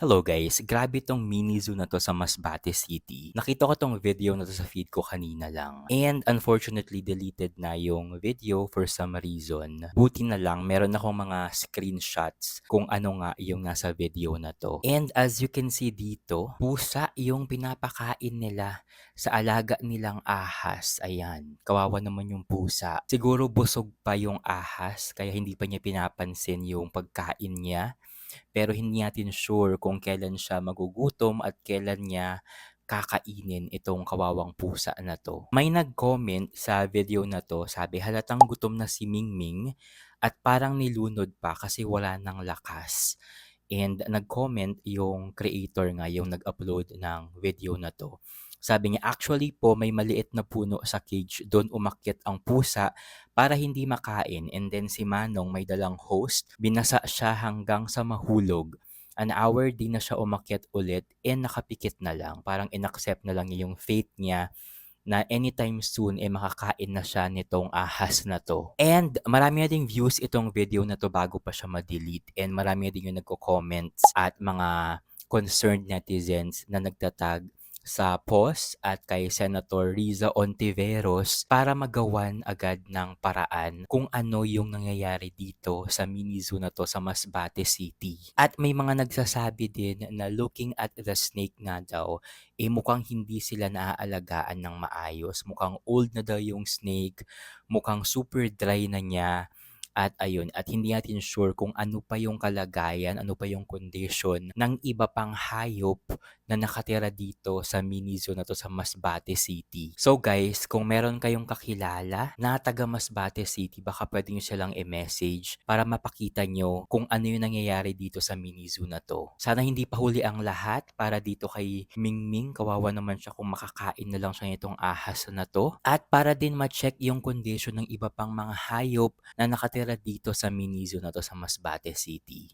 Hello guys, grabe tong mini zoo na to sa Masbate City. Nakita ko tong video na to sa feed ko kanina lang. And unfortunately, deleted na yung video for some reason. Buti na lang, meron akong mga screenshots kung ano nga yung nasa video na to. And as you can see dito, pusa yung pinapakain nila sa alaga nilang ahas. Ayan, kawawa naman yung pusa. Siguro busog pa yung ahas, kaya hindi pa niya pinapansin yung pagkain niya pero hindi natin sure kung kailan siya magugutom at kailan niya kakainin itong kawawang pusa na to. May nag-comment sa video na to, sabi halatang gutom na si Mingming at parang nilunod pa kasi wala ng lakas. And nag-comment yung creator nga, yung nag-upload ng video na to. Sabi niya, actually po, may maliit na puno sa cage. Doon umakyat ang pusa para hindi makain. And then si Manong may dalang host. Binasa siya hanggang sa mahulog. An hour din na siya umakyat ulit and nakapikit na lang. Parang inaccept na lang yung fate niya na anytime soon eh makakain na siya nitong ahas na to. And marami na ding views itong video na to bago pa siya ma-delete and marami na din yung nagko-comments at mga concerned netizens na nagtatag sa POS at kay Senator Riza Ontiveros para magawan agad ng paraan kung ano yung nangyayari dito sa mini zoo na to sa Masbate City. At may mga nagsasabi din na looking at the snake nga daw, eh mukhang hindi sila naaalagaan ng maayos. Mukhang old na daw yung snake, mukhang super dry na niya. At ayun, at hindi natin sure kung ano pa yung kalagayan, ano pa yung condition ng iba pang hayop na nakatira dito sa mini zoo na to sa Masbate City. So guys, kung meron kayong kakilala na taga Masbate City, baka pwede nyo silang i-message para mapakita nyo kung ano yung nangyayari dito sa mini zoo na to. Sana hindi pa huli ang lahat para dito kay Mingming, kawawa naman siya kung makakain na lang siya nitong ahas na to. At para din ma-check yung condition ng iba pang mga hayop na nakatira dito sa mini zoo na to sa Masbate City.